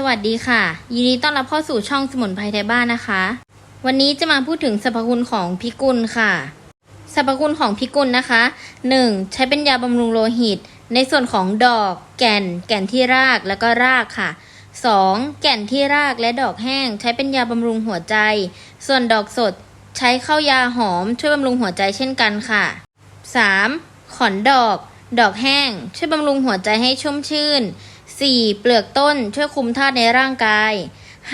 สวัสดีค่ะ ยินดีต้อนรับเข้าสู่ช่องสมุนไพรไทยบ้านนะคะ วันนี้จะมาพูดถึงสรรพคุณของพิกุลค่ะ สรรพคุณของพิกุลนะคะ 1. ใช้เป็นยาบำรุงโลหิต ในส่วนของดอกแก่น แก่นที่รากแล้วก็รากค่ะ 2. แก่นที่รากและดอกแห้ง ใช้เป็นยาบำรุงหัวใจ ส่วนดอกสดใช้เข้ายาหอมช่วยบำรุงหัวใจเช่นกันค่ะ 3. ขอนดอก ดอกแห้ง ช่วยบำรุงหัวใจให้ชุ่มชื่น 4. เปลือกต้นช่วยคุมธาตุในร่างกาย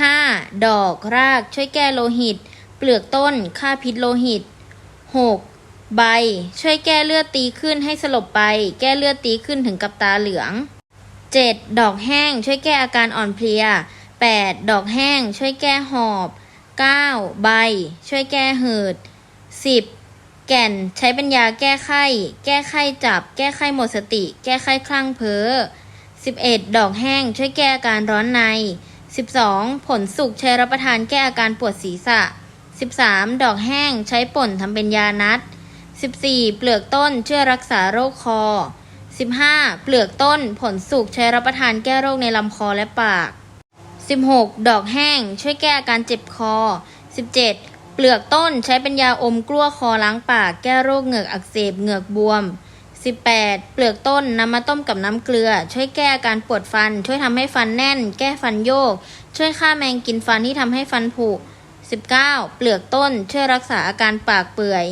5. ดอกรากช่วยแก้โลหิต เปลือกต้นฆ่าพิษโลหิต 6. ใบ ช่วยแก้เลือดตีขึ้นให้สลบไป แก้เลือดตีขึ้นถึงกับตาเหลือง 7. ดอกแห้งช่วยแก้อาการอ่อนเพลีย 8. ดอกแห้งช่วยแก้หอบ 9. ใบ ช่วยแก้หืด 10. แก่นใช้เป็นยาแก้ไข้ แก้ไข้จับ แก้ไข้หมดสติ แก้ไข้คลั่งเพ้อ 11. ดอกแห้งช่วยแก้อาการร้อนใน 12. ผลสุกใช้รับประทานแก้อาการปวดศีรษะ 13. ดอกแห้งใช้ป่นทำเป็นยานัด 14. เปลือกต้นช่วยรักษาโรคคอ 15. เปลือกต้นผลสุกใช้รับประทานแก้โรคในลำคอและปาก 16. ดอกแห้งช่วยแก้อาการเจ็บคอ 17. เปลือกต้นใช้เป็นยาอมกลั้วคอล้างปาก แก้โรคเหงือกอักเสบเหงือกบวม 18. เปลือกต้นนำมาต้มกับน้ำเกลือ ช่วยแก้อาการปวดฟัน ช่วยทำให้ฟันแน่น แก้ฟันโยก ช่วยฆ่าแมงกินฟันที่ทำให้ฟันผุ 19. เปลือกต้นช่วยรักษาอาการปากเปื่อย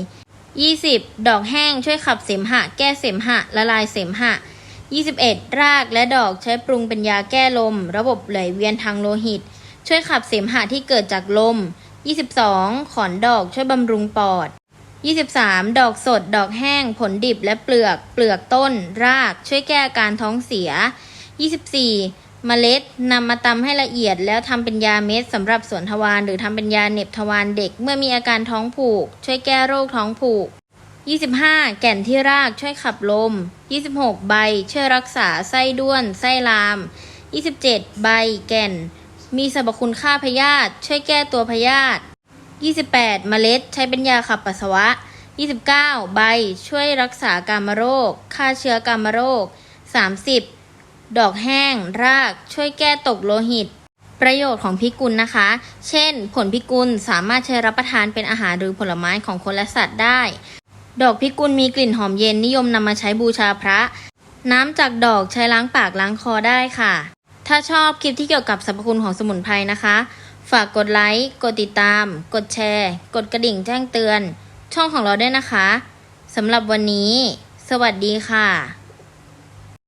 20. ดอกแห้งช่วยขับเสมหะ แก้เสมหะ ละลายเสมหะ 21. รากและดอกใช้ปรุงเป็นยาแก้ลม ระบบไหลเวียนทางโลหิต ช่วยขับเสมหะที่เกิดจากลม 22. ขอนดอกช่วยบำรุงปอด 23. ดอกสด ดอกแห้ง ผลดิบและเปลือก เปลือกต้น ราก ช่วยแก้อาการท้องเสีย 24. เมล็ดนำมาตำให้ละเอียด แล้วทำเป็นยาเม็ดสำหรับสวนทวารหรือทำเป็นยาเหน็บทวารเด็ก เมื่อมีอาการท้องผูก ช่วยแก้โรคท้องผูก 25. แก่นที่รากช่วยขับลม 26. ใบ ช่วยรักษาไส้ด้วน ไส้ลาม 27. ใบ แก่น มีสรรพคุณฆ่าพยาธิช่วยแก้ตัวพยาธิ 28. เมล็ดใช้เป็นยาขับปัสสาวะ 29. ใบช่วยรักษากามโรคฆ่าเชื้อกามโรค 30. ดอกแห้ง ราก ช่วยแก้ตกโลหิต ประโยชน์ของพิกุลนะคะ เช่น ผลพิกุลสามารถใช้รับประทานเป็นอาหารหรือผลไม้ของคนและสัตว์ได้ ดอกพิกุลมีกลิ่นหอมเย็นนิยมนำมาใช้บูชาพระ น้ำจากดอกใช้ล้างปากล้างคอได้ค่ะ ถ้าชอบคลิปที่เกี่ยวกับสรรพคุณของสมุนไพรนะคะ ฝากกดไลค์ กดติดตาม กดแชร์ กดกระดิ่งแจ้งเตือน ช่องของเราด้วยนะคะสำหรับวันนี้ สวัสดีค่ะ